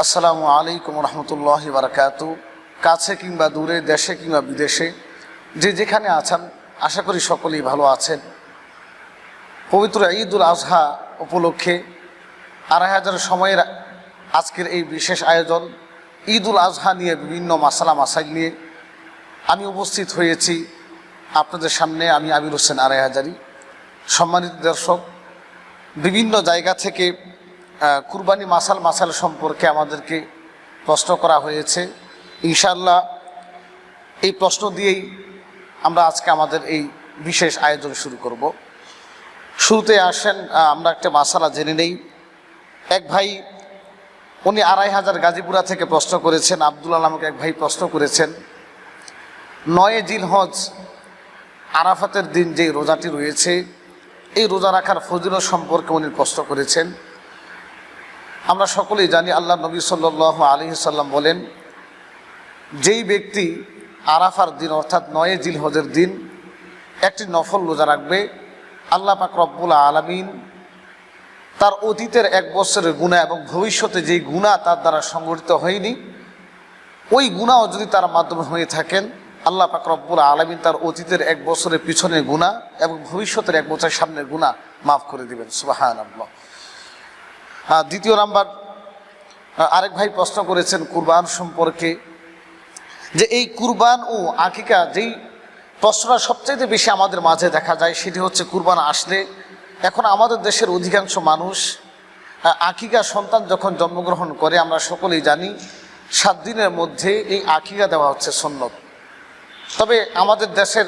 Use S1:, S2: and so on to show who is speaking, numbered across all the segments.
S1: আসসালামু আলাইকুম রহমতুল্লাহ বারকাত। কাছে কিংবা দূরে, দেশে কিংবা বিদেশে, যে যেখানে আছেন, আশা করি সকলেই ভালো আছেন। পবিত্র ঈদুল আজহা উপলক্ষে আড়াই হাজার সময়ের আজকের এই বিশেষ আয়োজন, ঈদুল আজহা নিয়ে বিভিন্ন মাসালা মাসাইল নিয়ে আমি উপস্থিত হয়েছি। আপনাদের সামনে আমি আমির হোসেন আড়াই হাজারি। সম্মানিত দর্শক, বিভিন্ন জায়গা থেকে কুরবানি মাসাল মাসাল সম্পর্কে আমাদেরকে প্রশ্ন করা হয়েছে। ইনশাল্লাহ এই প্রশ্ন দিয়েই আমরা আজকে আমাদের এই বিশেষ আয়োজন শুরু করব। শুরুতে আসেন আমরা একটা মাসালা জেনে নেই। এক ভাই, উনি আড়াই হাজার গাজীপুরা থেকে প্রশ্ন করেছেন, আব্দুল আলমকে এক ভাই প্রশ্ন করেছেন, নয় জিল হজ আরাফাতের দিন যে রোজাটি রয়েছে, এই রোজা রাখার ফজিলত সম্পর্কে উনি প্রশ্ন করেছেন। আমরা সকলেই জানি আল্লাহ নবী সাল্লাহ আলী সাল্লাম বলেন, যেই ব্যক্তি আরাফার দিন অর্থাৎ নয় জিল হজের দিন একটি নফল রোজা রাখবে, আল্লাহ পাক রব্বুল আলমিন তার অতীতের এক বছরের গুণা এবং ভবিষ্যতে যেই গুণা তার দ্বারা সংগঠিত হয়নি, ওই গুণাও যদি তার মাধ্যমে হয়ে থাকেন, আল্লাহ পাক রব্বুল আলমিন তার অতীতের এক বছরের পিছনের গুণা এবং ভবিষ্যতের এক বছরের সামনের গুণা মাফ করে দেবেন। সুবাহান আল্লাহ আহ, দ্বিতীয় নাম্বার আরেক ভাই প্রশ্ন করেছেন কুরবান সম্পর্কে যে এই কুরবান ও আকিকা যেই প্রশ্নটা সবচাইতে বেশি আমাদের মাঝে দেখা যায় সেটি হচ্ছে কুরবান আসলে এখন আমাদের দেশের অধিকাংশ মানুষ আকিকা সন্তান যখন জন্মগ্রহণ করে আমরা সকলেই জানি সাত দিনের মধ্যে এই আকিকা দেওয়া হচ্ছে সন্ন্যত। তবে আমাদের দেশের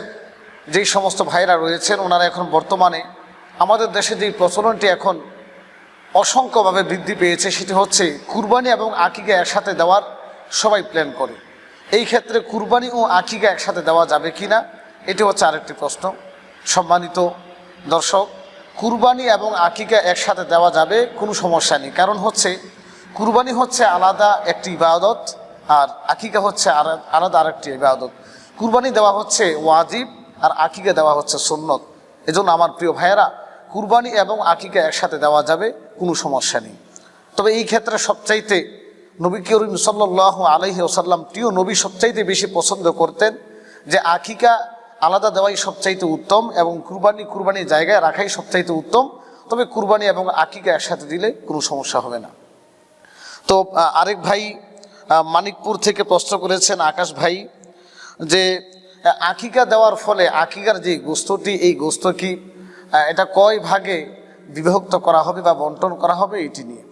S1: যেই সমস্ত ভাইরা রয়েছেন ওনারা এখন বর্তমানে আমাদের দেশে যেই প্রচলনটি এখন অসংখ্যভাবে বৃদ্ধি পেয়েছে, সেটি হচ্ছে কুরবানি এবং আকিকা একসাথে দেওয়ার সবাই প্ল্যান করে। এই ক্ষেত্রে কুরবানি ও আকিকা একসাথে দেওয়া যাবে কি না এটি হচ্ছে আরেকটি প্রশ্ন। সম্মানিত দর্শক, কুরবানি এবং আকিকা একসাথে দেওয়া যাবে কোনো সমস্যা নেই। কারণ হচ্ছে, কুরবানি হচ্ছে আলাদা একটি ইবাদত আর আকিকা হচ্ছে আলাদা আরেকটি ইবাদত। কুরবানি দেওয়া হচ্ছে ওয়াজিব আর আকিকা দেওয়া হচ্ছে সুন্নত। এজন্য আমার প্রিয় ভাইয়েরা কুরবানি এবং আকিকা একসাথে দেওয়া যাবে, কোনো সমস্যা নেই। তবে এই ক্ষেত্রে সবচাইতে নবী করিম সাল্লাহ আলহি ওসাল্লাম প্রিয় নবী সবচাইতে বেশি পছন্দ করতেন যে আকিকা আলাদা দেওয়াই সবচাইতে উত্তম এবং কুরবানি কুরবানির জায়গায় রাখাই সবচাইতে উত্তম। তবে কুরবানি এবং আকিকা একসাথে দিলে কোনো সমস্যা হবে না। তো আরেক ভাই মানিকপুর থেকে প্রশ্ন করেছেন আকাশ ভাই যে আকিকা দেওয়ার ফলে আকিকার যে গোস্তটি, এই গোস্ত কি এটা কয় ভাগে বিভক্ত করা হবে বা বন্টন করা হবে এটি নিয়ে?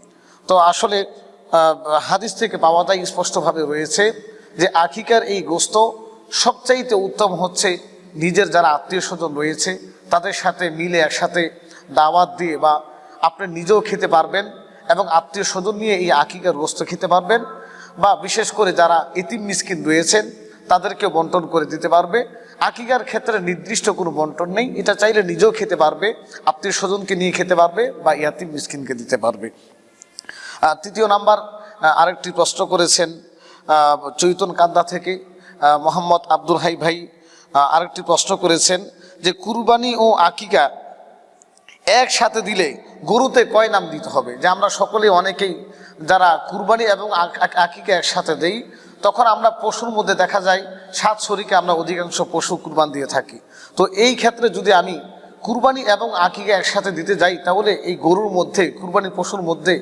S1: তো আসলে হাদিস থেকে পাওয়া যায়, স্পষ্টভাবে রয়েছে যে আকিকার এই গোস্ত সবচাইতে উত্তম হচ্ছে নিজের যারা আত্মীয় স্বজন রয়েছে, তাদের সাথে মিলে একসাথে দাওয়াত দিয়ে বা আপনি নিজেও খেতে পারবেন এবং আত্মীয় স্বজন নিয়ে এই আকিকার গোস্ত খেতে পারবেন বা বিশেষ করে যারা ইতিম মিসকিন রয়েছেন তাদেরকে বন্টন করে দিতে পারবে। আকিকার ক্ষেত্রে নির্দিষ্ট কোনো বন্টন নেই। এটা চাইলে নিজেও খেতে পারবে, আত্মীয় স্বজনকে নিয়ে খেতে পারবে বা ইয়াতিম মিসকিনকে দিতে পারবে। তৃতীয় নাম্বার আরেকটি প্রশ্ন করেছেন চৈতন কান্দা থেকে মোহাম্মদ আব্দুল হাই ভাই আরেকটি প্রশ্ন করেছেন যে, কুরবানি ও আকিকা একসাথে দিলে গরুতে কয় নাম দিতে হবে? যে আমরা সকলে অনেকেই যারা কুরবানি এবং আক- আক- আকিকা একসাথে দেই তখন আমরা পশুর মধ্যে দেখা যায়, সাত শরীকে আমরা অধিকাংশ পশু কুরবান দিয়ে থাকি। তো এই ক্ষেত্রে যদি আমি কুরবানি এবং আকিকা একসাথে দিতে যাই, তাহলে এই গরুর মধ্যে, কুরবানি পশুর মধ্যে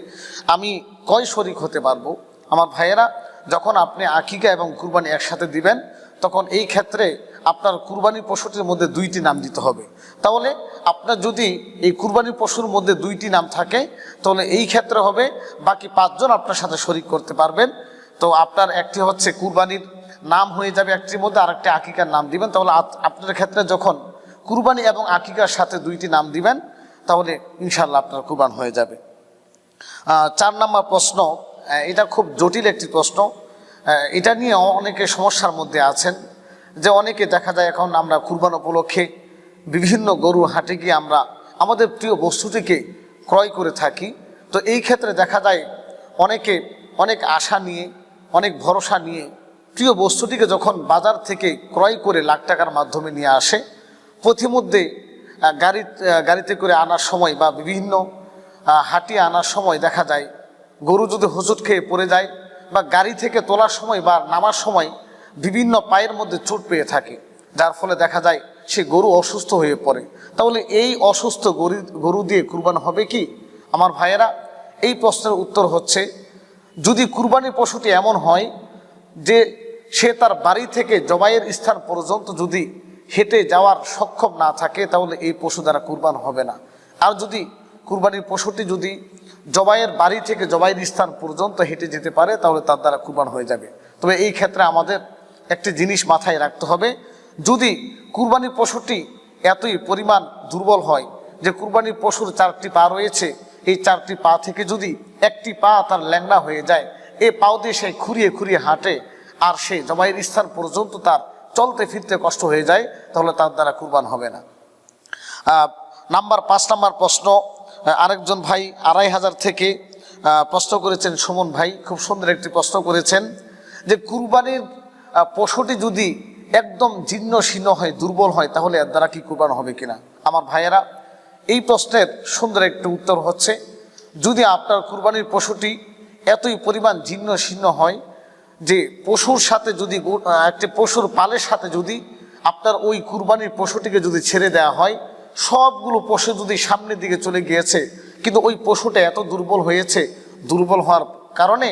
S1: আমি কয় শরিক হতে পারব? আমার ভাইয়েরা, যখন আপনি আকিকা এবং কুরবানি একসাথে দিবেন, তখন এই ক্ষেত্রে আপনার কুরবানি পশুটির মধ্যে দুইটি নাম দিতে হবে। তাহলে আপনার যদি এই কুরবানি পশুর মধ্যে দুইটি নাম থাকে, তাহলে এই ক্ষেত্রে হবে, বাকি পাঁচজন আপনার সাথে শরিক করতে পারবেন। তো আপনার একটি হচ্ছে কুরবানির নাম হয়ে যাবে একটির মধ্যে আরেকটি আকিকার নাম দিবেন। তাহলে আপ- আপনার ক্ষেত্রে যখন কুরবানি এবং আকিকার সাথে দুইটি নাম দিবেন, তাহলে ইনশাল্লাহ আপনার কুরবান হয়ে যাবে। চার নম্বর প্রশ্ন এটা খুব জটিল একটি প্রশ্ন। এটা নিয়ে অনেকে সমস্যার মধ্যে আছেন, যে অনেকে দেখা যায় এখন আমরা কুরবান উপলক্ষে বিভিন্ন গরু হাটে গিয়ে আমরা আমাদের প্রিয় বস্তুটিকে ক্রয় করে থাকি। তো এই ক্ষেত্রে দেখা যায় অনেকে অনেক আশা নিয়ে অনেক ভরসা নিয়ে প্রিয় বস্তুটিকে যখন বাজার থেকে ক্রয় করে লাখ টাকার মাধ্যমে নিয়ে আসে, পথিমধ্যে গাড়ি গাড়িতে করে আনার সময় বা বিভিন্ন হাঁটিয়ে আনার সময় দেখা যায়, গরু যদি হোঁচট খেয়ে পড়ে যায় বা গাড়ি থেকে তোলার সময় বা নামার সময় বিভিন্ন পায়ের মধ্যে চোট পেয়ে থাকে, যার ফলে দেখা যায় সে গরু অসুস্থ হয়ে পড়ে। তাহলে এই অসুস্থ গরু গরু দিয়ে কুরবান হবে কি? আমার ভাইয়েরা, এই প্রশ্নের উত্তর হচ্ছে যদি কুরবানির পশুটি এমন হয় যে সে তার বাড়ি থেকে জবাইয়ের স্থান পর্যন্ত যদি হেঁটে যাওয়ার সক্ষম না থাকে, তাহলে এই পশু দ্বারা কুরবান হবে না। আর যদি কুরবানির পশুটি যদি জবাইয়ের বাড়ি থেকে জবাইয়ের স্থান পর্যন্ত হেঁটে যেতে পারে, তাহলে তার দ্বারা কুরবান হয়ে যাবে। তবে এই ক্ষেত্রে আমাদের একটি জিনিস মাথায় রাখতে হবে, যদি কুরবানির পশুটি এতই পরিমাণ দুর্বল হয় যে কুরবানির পশুর চারটি পা রয়েছে এই চারটি পা থেকে যদি একটি পা তার ল্যাংড়া হয়ে যায় এই পাও দিয়ে সে খুঁড়িয়ে খুঁড়িয়ে হাঁটে, আর সে জবাইয়ের স্থান পর্যন্ত তার চলতে ফিরতে কষ্ট হয়ে যায়, তাহলে তার দ্বারা কুরবান হবে না। নাম্বার পাঁচ নাম্বার প্রশ্ন আরেকজন ভাই আড়াই হাজার থেকে প্রশ্ন করেছেন সুমন ভাই, খুব সুন্দর একটি প্রশ্ন করেছেন যে কুরবানির পশুটি যদি একদম জীর্ণ শীর্ণ হয়, দুর্বল হয়, তাহলে এর দ্বারা কি কুরবান হবে কিনা? আমার ভাইয়েরা এই প্রশ্নের সুন্দর একটি উত্তর হচ্ছে, যদি আপনার কুরবানির পশুটি এতই পরিমাণ জীর্ণ শীর্ণ হয় যে পশুর সাথে যদি একটি পশুর পালের সাথে যদি আপনার ওই কুরবানির পশুটিকে যদি ছেড়ে দেওয়া হয়, সবগুলো পশু যদি সামনের দিকে চলে গিয়েছে, কিন্তু ওই পশুটা এত দুর্বল হয়েছে, দুর্বল হওয়ার কারণে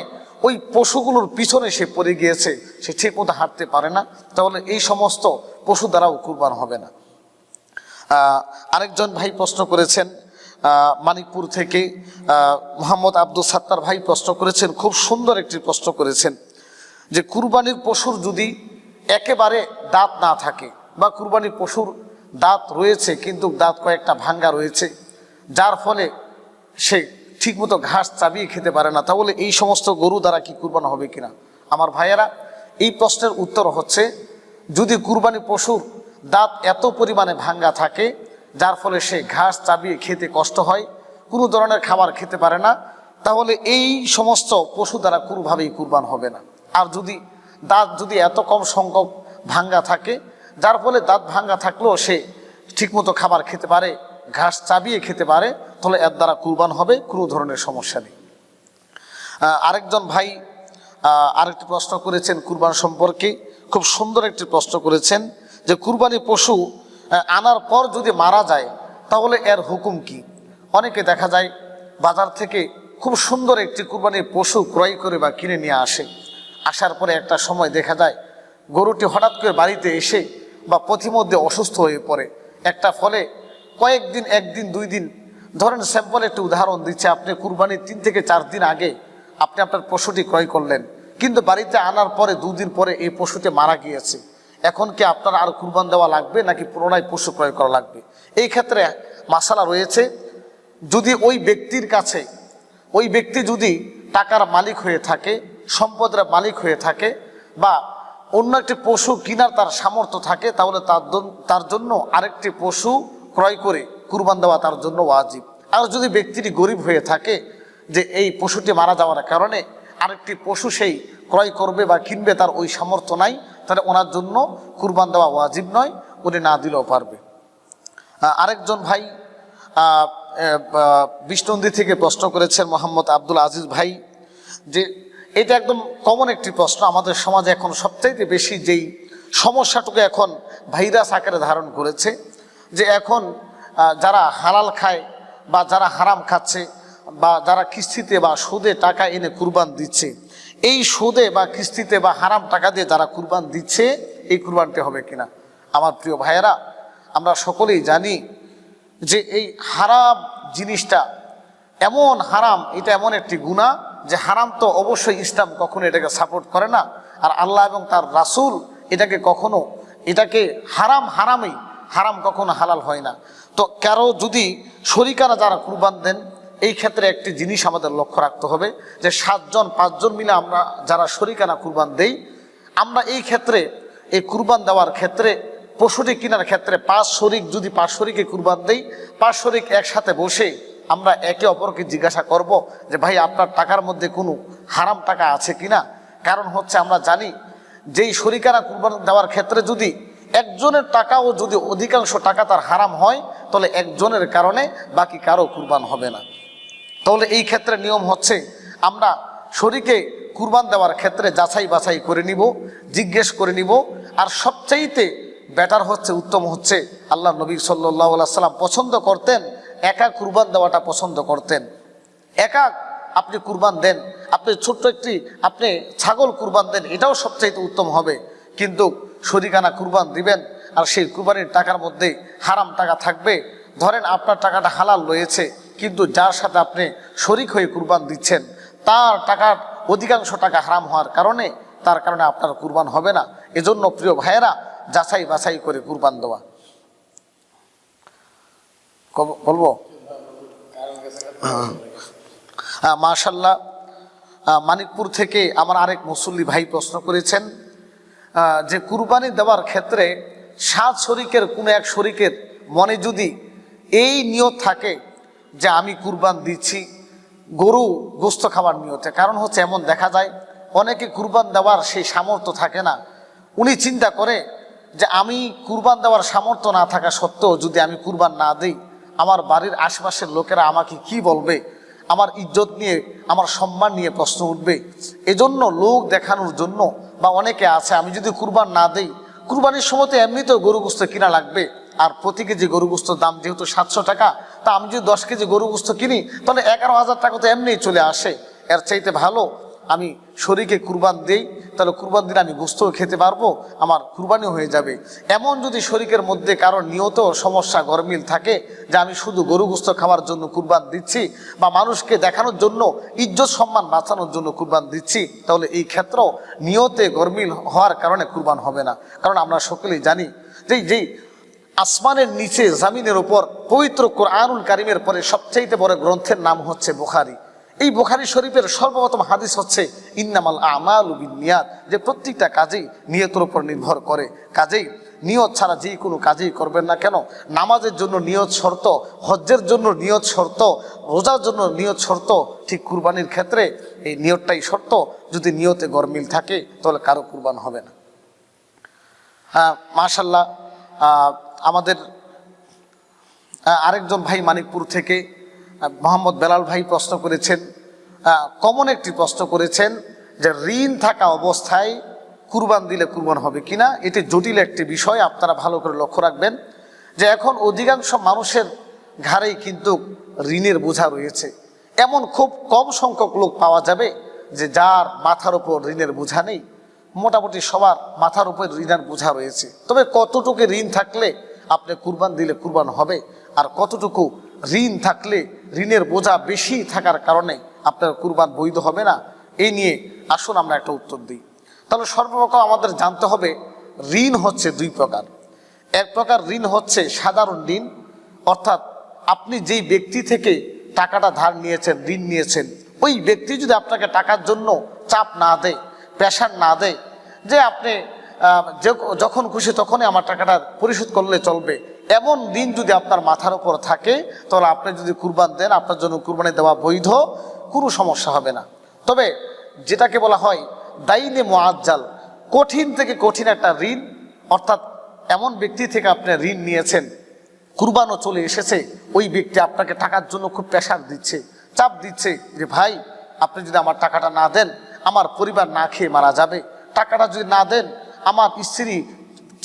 S1: ওই পশুগুলোর পিছনে সে পড়ে গিয়েছে, সে ঠিক মতো হাঁটতে পারে না, তাহলে এই সমস্ত পশু দ্বারাও কুরবান হবে না। আরেকজন ভাই প্রশ্ন করেছেন মানিকপুর থেকে মোহাম্মদ আব্দুল সাত্তার ভাই প্রশ্ন করেছেন, খুব সুন্দর একটি প্রশ্ন করেছেন যে কুরবানির পশুর যদি একেবারে দাঁত না থাকে বা কুরবানির পশুর দাঁত রয়েছে কিন্তু দাঁত কয়েকটা ভাঙ্গা রয়েছে, যার ফলে সে ঠিকমতো ঘাস চাবিয়ে খেতে পারে না, তাহলে এই সমস্ত গরু দ্বারা কি কুরবান হবে কিনা? আমার ভাইয়েরা, এই প্রশ্নের উত্তর হচ্ছে, যদি কুরবানি পশুর দাঁত এত পরিমাণে ভাঙ্গা থাকে, যার ফলে সে ঘাস চাবিয়ে খেতে কষ্ট হয়, কোনো ধরনের খাবার খেতে পারে না, তাহলে এই সমস্ত পশু দ্বারা কোনোভাবেই কুরবান হবে না। আর যদি দাঁত যদি এত কম সংখ্যক ভাঙ্গা থাকে, যার ফলে দাঁত ভাঙ্গা থাকলেও সে ঠিকমতো খাবার খেতে পারে, ঘাস চাবিয়ে খেতে পারে, তাহলে এর দ্বারা কুরবান হবে, কোনো ধরনের সমস্যা নেই। আরেকজন ভাই আরেকটি প্রশ্ন করেছেন কুরবান সম্পর্কে, খুব সুন্দর একটি প্রশ্ন করেছেন। যে কুরবানি পশু আনার পর যদি মারা যায়, তাহলে এর হুকুম কি? অনেকে দেখা যায় বাজার থেকে খুব সুন্দর একটি কুরবানির পশু ক্রয় করে বা কিনে নিয়ে আসে। আসার পরে একটা সময় দেখা যায় গরুটি হঠাৎ করে বাড়িতে এসে বা পথিমধ্যে অসুস্থ হয়ে পড়ে। একটা ফলে কয়েকদিন, একদিন, দুই দিন, ধরেন স্যাম্পল একটি উদাহরণ দিচ্ছে, আপনি কুরবানির তিন থেকে চার দিন আগে আপনি আপনার পশুটি ক্রয় করলেন, কিন্তু বাড়িতে আনার পরে দুদিন পরে এই পশুটি মারা গিয়েছে। এখন কি আপনার আর কুরবান দেওয়া লাগবে নাকি পুনরায় পশু ক্রয় করা লাগবে? এই ক্ষেত্রে মাসালা রয়েছে, যদি ওই ব্যক্তির কাছে, ওই ব্যক্তি যদি টাকার মালিক হয়ে থাকে, সম্পদের মালিক হয়ে থাকে, বা অন্য একটি পশু কিনার তার সামর্থ্য থাকে, তাহলে তার তার জন্য আরেকটি পশু ক্রয় করে কুরবান দেওয়া তার জন্য ওয়াজিব। আর যদি ব্যক্তিটি গরিব হয়ে থাকে, যে এই পশুটি মারা যাওয়ার কারণে আরেকটি পশু সেই ক্রয় করবে বা কিনবে তার ওই সামর্থ্য নাই তাহলে ওনার জন্য কুরবান দেওয়া ওয়াজিব নয় উনি না দিলেও পারবে। আরেকজন ভাই আহ, থেকে প্রশ্ন করেছেন মোহাম্মদ আব্দুল আজিজ ভাই যে এটা একদম কমন একটি প্রশ্ন আমাদের সমাজে এখন সবচাইতে বেশি যেই সমস্যাটুকু এখন ভাইরাস আকারে ধারণ করেছে যে এখন যারা হালাল খায় বা যারা হারাম খাচ্ছে বা যারা কিস্তিতে বা সুদে টাকা এনে কুরবান দিচ্ছে এই সুদে বা কিস্তিতে বা হারাম টাকা দিয়ে যারা কুরবান দিচ্ছে, এই কুরবানটি হবে কিনা? আমার প্রিয় ভাইয়েরা, আমরা সকলেই জানি যে এই হারাম জিনিসটা এমন হারাম, এটা এমন একটি গুণা যে হারাম তো অবশ্যই ইসলাম কখনো এটাকে সাপোর্ট করে না। আর আল্লাহ এবং তার রাসূল এটাকে কখনো, এটাকে হারাম হারামই, হারাম কখনো হালাল হয় না। তো কারও যদি শরিকারা যারা কুরবান দেন এই ক্ষেত্রে একটি জিনিস আমাদের লক্ষ্য রাখতে হবে যে সাতজন, পাঁচজন মিলে আমরা যারা শরিকানা কুরবান দেই, আমরা এই ক্ষেত্রে, এই কুরবান দেওয়ার ক্ষেত্রে, পশুটি কেনার ক্ষেত্রে পাঁচ শরিক, যদি পাঁচ শরিকে কুরবান দেই, পাঁচ শরিক একসাথে বসে আমরা একে অপরকে জিজ্ঞাসা করব যে, ভাই, আপনার টাকার মধ্যে কোনো হারাম টাকা আছে কিনা? কারণ হচ্ছে আমরা জানি, যেই শরিকারা কুরবান দেওয়ার ক্ষেত্রে যদি একজনের টাকাও যদি অধিকাংশ টাকা তার হারাম হয়, তাহলে একজনের কারণে বাকি কারও কুরবান হবে না। তাহলে এই ক্ষেত্রে নিয়ম হচ্ছে, আমরা শরীকে কুরবান দেওয়ার ক্ষেত্রে যাচাই বাছাই করে নিব, জিজ্ঞেস করে নিব, আর সবচাইতে বেটার হচ্ছে, উত্তম হচ্ছে, আল্লাহ নবী সাল্লাহ সাল্লাম পছন্দ করতেন, একা কুরবান দেওয়াটা পছন্দ করতেন। একা আপনি কুরবান দেন, আপনি ছোট্ট একটি, আপনি ছাগল কুরবান দেন, এটাও সবচাইতে উত্তম হবে। কিন্তু শরিকানা কুরবান দিবেন, আর সেই কুরবানির টাকার মধ্যে হারাম টাকা থাকবে, ধরেন আপনার টাকাটা হালাল রয়েছে কিন্তু যার সাথে আপনি শরিক হয়ে কুরবান দিচ্ছেন, তার টাকার অধিকাংশ টাকা হারাম হওয়ার কারণে তার কারণে আপনার কুরবান হবে না। এজন্য প্রিয় ভাইয়েরা, যাচাই বাছাই করে কুরবান দেওয়া। বলব? মাশাল্লাহ মানিকপুর থেকে আমার আরেক মুসল্লি ভাই প্রশ্ন করেছেন যে কুরবানি দেওয়ার ক্ষেত্রে সাত শরিকের, কোনো এক শরিকের মনে যদি এই নিয়ত থাকে যে আমি কুরবান দিচ্ছি, গরু গোস্ত খাবার নিয়তে। কারণ হচ্ছে এমন দেখা যায়, অনেকে কুরবান দেওয়ার সেই সামর্থ্য থাকে না। উনি চিন্তা করে যে আমি কুরবান দেওয়ার সামর্থ্য না থাকা সত্ত্বেও যদি আমি কুরবান না দিই, আমার বাড়ির আশেপাশের লোকেরা আমাকে কি বলবে? আমার ইজ্জত নিয়ে, আমার সম্মান নিয়ে প্রশ্ন উঠবে। এজন্য লোক দেখানোর জন্য বা অনেকে আছে, আমি যদি কুরবান না দেই, কুরবানির সময় তো এমনিতেও গরু গোস্ত কিনা লাগবে। আর প্রতি কেজি গরু গোস্তর দাম যেহেতু সাতশো টাকা তা আমি যদি দশ কেজি গরু গোস্ত কিনি, তাহলে এগারো হাজার টাকা তো এমনিই চলে আসে। এর চাইতে ভালো আমি শরীকে কুরবান দেই, তাহলে কুরবান দিলে আমি গোস্তও খেতে পারব, আমার কুরবানিও হয়ে যাবে। এমন যদি শরীকের মধ্যে কারোর নিয়ত সমস্যা গরমিল থাকে, যে আমি শুধু গরু গোস্ত খাওয়ার জন্য কুরবান দিচ্ছি, বা মানুষকে দেখানোর জন্য, ইজ্জত সম্মান বাঁচানোর জন্য কুরবান দিচ্ছি, তাহলে এই ক্ষেত্র নিয়তে গরমিল হওয়ার কারণে কুরবান হবে না। কারণ আমরা সকলেই জানি যে, যেই আসমানের নিচে জামিনের ওপর পবিত্র কোরআনুল কারিমের পরে সবচাইতে বড় গ্রন্থের নাম হচ্ছে বুখারি। এই বুখারি শরীফের সর্বপ্রথম হাদিস হচ্ছে, ইন্নামাল আমাল নিয়াত যে প্রত্যেকটা কাজেই নিয়তের উপর নির্ভর করে। কাজেই নিয়ত ছাড়া যে কোনো কাজেই করবেন না কেন? নামাজের জন্য নিয়ত শর্ত, হজ্জের জন্য নিয়ত শর্ত, রোজার জন্য নিয়ত শর্ত, ঠিক কুরবানির ক্ষেত্রে এই নিয়তটাই শর্ত। যদি নিয়তে গরমিল থাকে, তাহলে কারও কুরবান হবে না। হ্যাঁ মাশাল্লাহ আমাদের আরেকজন ভাই মানিকপুর থেকে মোহাম্মদ বেলাল ভাই প্রশ্ন করেছেন কমন একটি প্রশ্ন করেছেন যে ঋণ থাকা অবস্থায় কুরবান দিলে কুরবান হবে কিনা? এটি জটিল একটি বিষয়, আপনারা ভালো করে লক্ষ্য রাখবেন যে এখন অধিকাংশ মানুষের ঘাড়েই কিন্তু ঋণের বোঝা রয়েছে। এমন খুব কম সংখ্যক লোক পাওয়া যাবে যে যার মাথার উপর ঋণের বোঝা নেই। মোটামুটি সবার মাথার উপর ঋণের বোঝা রয়েছে। তবে কতটুকু ঋণ থাকলে আপনি কুরবান দিলে কুরবান হবে। আর কতটুকু ঋণ থাকলে ঋণের বোঝা বেশি থাকার কারণে আপনার কুরবান বৈধ হবে না এই নিয়ে আসুন আমরা একটা উত্তর দিই। তাহলে সর্বপ্রথম আমাদের জানতে হবে, ঋণ হচ্ছে দুই প্রকার। এক প্রকার ঋণ হচ্ছে সাধারণ ঋণ, অর্থাৎ আপনি যেই ব্যক্তি থেকে টাকাটা ধার নিয়েছেন, ঋণ নিয়েছেন, ওই ব্যক্তি যদি আপনাকে টাকার জন্য চাপ না দেয় প্রেশার না দেয়, যে আপনি যখন খুশি তখনই আমার টাকাটা পরিশোধ করলে চলবে। এমন দিন যদি আপনার মাথার উপর থাকে, তাহলে আপনি যদি কুরবান দেন, আপনার জন্য কুরবানি দেওয়া বৈধ, কোনো সমস্যা হবে না। তবে যেটাকে বলা হয় দাইনে মোয়াজ্জাল কঠিন থেকে কঠিন একটা ঋণ, অর্থাৎ এমন ব্যক্তি থেকে আপনি ঋণ নিয়েছেন, কুরবানও চলে এসেছে, ওই ব্যক্তি আপনাকে টাকার জন্য খুব প্রেশার দিচ্ছে, চাপ দিচ্ছে যে, ভাই, আপনি যদি আমার টাকাটা না দেন, আমার পরিবার না খেয়ে মারা যাবে। টাকাটা যদি না দেন আমার স্ত্রী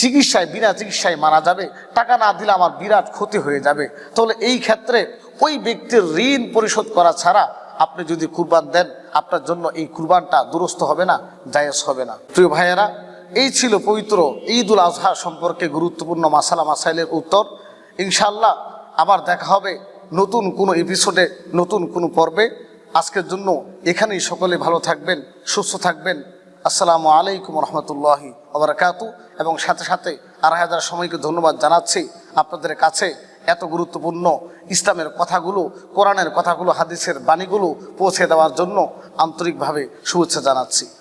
S1: চিকিৎসায়, বিনা চিকিৎসায় মারা যাবে, টাকা না দিলে আমার বিরাট ক্ষতি হয়ে যাবে। তাহলে এই ক্ষেত্রে ওই ব্যক্তির ঋণ পরিশোধ করা ছাড়া আপনি যদি কুরবান দেন, আপনার জন্য এই কুরবানটা দুরস্ত হবে না, জায়েজ হবে না। প্রিয় ভাইয়েরা, এই ছিল পবিত্র ঈদুল আজহা সম্পর্কে গুরুত্বপূর্ণ মাসালা, মাসাইলের উত্তর। ইনশাল্লাহ আবার দেখা হবে নতুন কোনো এপিসোডে নতুন কোনো পর্বে। আজকের জন্য এখানেই সকলে ভালো থাকবেন, সুস্থ থাকবেন। আসসালামু আলাইকুম রহমতুল্লাহি ওবরাকাতু। এবং সাথে সাথে আড়াই হাজার সময়কে ধন্যবাদ জানাচ্ছি আপনাদের কাছে এত গুরুত্বপূর্ণ ইসলামের কথাগুলো, কোরআনের কথাগুলো, হাদিসের বাণীগুলো পৌঁছে দেওয়ার জন্য আন্তরিকভাবে শুভেচ্ছা জানাচ্ছি।